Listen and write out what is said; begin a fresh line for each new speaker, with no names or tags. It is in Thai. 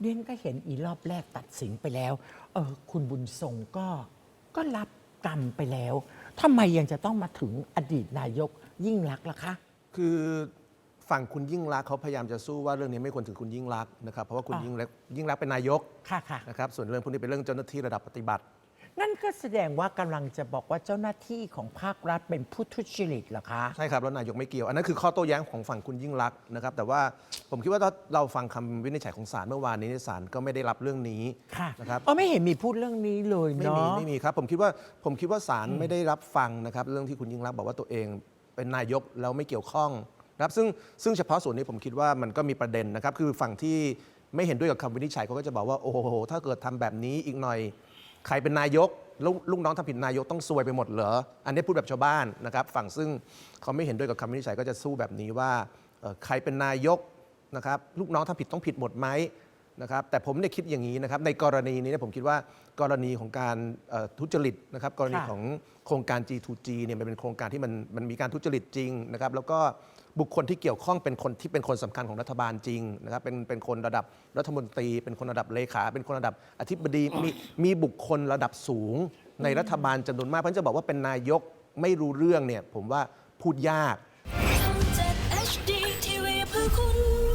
เรียนก็เห็นอีรอบแรกตัดสินไปแล้วเออคุณบุญทรงก็ก็รับกรรมไปแล้วทำไมยังจะต้องมาถึงอดีตนายกยิ่งรักษณ์ล่ะคะ
คือฝั่งคุณยิ่งรักษณ์เขาพยายามจะสู้ว่าเรื่องนี้ไม่ควรถึงคุณยิ่งรักษณ์นะครับเพราะว่าคุณ
อ่า
ยิ่งรักษณ์ยิ่งรักษณ์เป็นนายก
ค่ะค่ะ
นะครับส่วนเรื่องพวกนี้เป็นเรื่องเจ้าหน้าที่ระดับปฏิบัติ
นั่นก็แสดงว่ากำลังจะบอกว่าเจ้าหน้าที่ของภาครัฐเป็นผู้ทุจริตเหรอคะ
ใช่ครับแล้วนายกไม่เกี่ยว อันนั้นคือข้อโต้แย้งของฝั่งคุณยิ่งรักษณ์นะครับ แต่ว่าผมคิดว่าถ้าเราฟังคำวินิจฉัยของศาลเมื่อวานนี้เนี่ยศาลก็ไม่ได้รับเรื่องนี้
ค่ะ
นะครับ
อ๋อไม่เห็นมีพูดเรื่องนี้เลย
ไม่
เนาะ
มีไม่มีครับผมคิดว่าผมคิดว่าศาลไม่ได้รับฟังนะครับ เรื่องที่คุณยิ่งรักษณ์บอกว่าตัวเองเป็นนายกแล้วไม่เกี่ยวข้องนะครับซึ่งซึ่งเฉพาะส่วนนี้ผมคิดว่ามันก็มีประเด็นนะครับ คือฝั่งที่ไม่เห็นด้วยกับคำวินิจฉัยเขาก็จะบอกว่าโอ้โหถ้าเกิดทำแบบนี้อีกหน่อย ใครเป็นนายกแล้วลูกน้องทำผิดนายกต้องซวยไปหมดเหรอ อันนี้พูดแบบชาวบ้านนะครับ ฝั่งซึ่งเขาไม่เห็นด้วยกับคำวินิจฉัยก็จะสู้แบบนี้ว่าเอ่อใครเป็นนายกนะครับลูกน้องทำผิดต้องผิดหมดไหมนะครับแต่ผมเนี่ยคิดอย่างนี้นะครับในกรณีนี้เนี่ยผมคิดว่ากรณีของการเอ่อทุจริตนะครับกรณี
ค่ะ
ของโครงการ G2G เนี่ยมันเป็นโครงการที่มันมันมีการทุจริตจริงนะครับแล้วก็ บุคคลที่เกี่ยวข้องเป็นคนที่เป็นคนสำคัญของรัฐบาลจริงนะครับเป็นเป็นคนระดับรัฐมนตรี เป็นคนระดับเลขา เป็นคนระดับอธิบดีมีมีบุคคลระดับสูง ในรัฐบาลจำนวนมากเพราะฉะนั้นจะบอกว่าเป็นนายกไม่รู้เรื่องเนี่ยผมว่าพูดยาก
ทำจาก HD TV เพื่อคุณ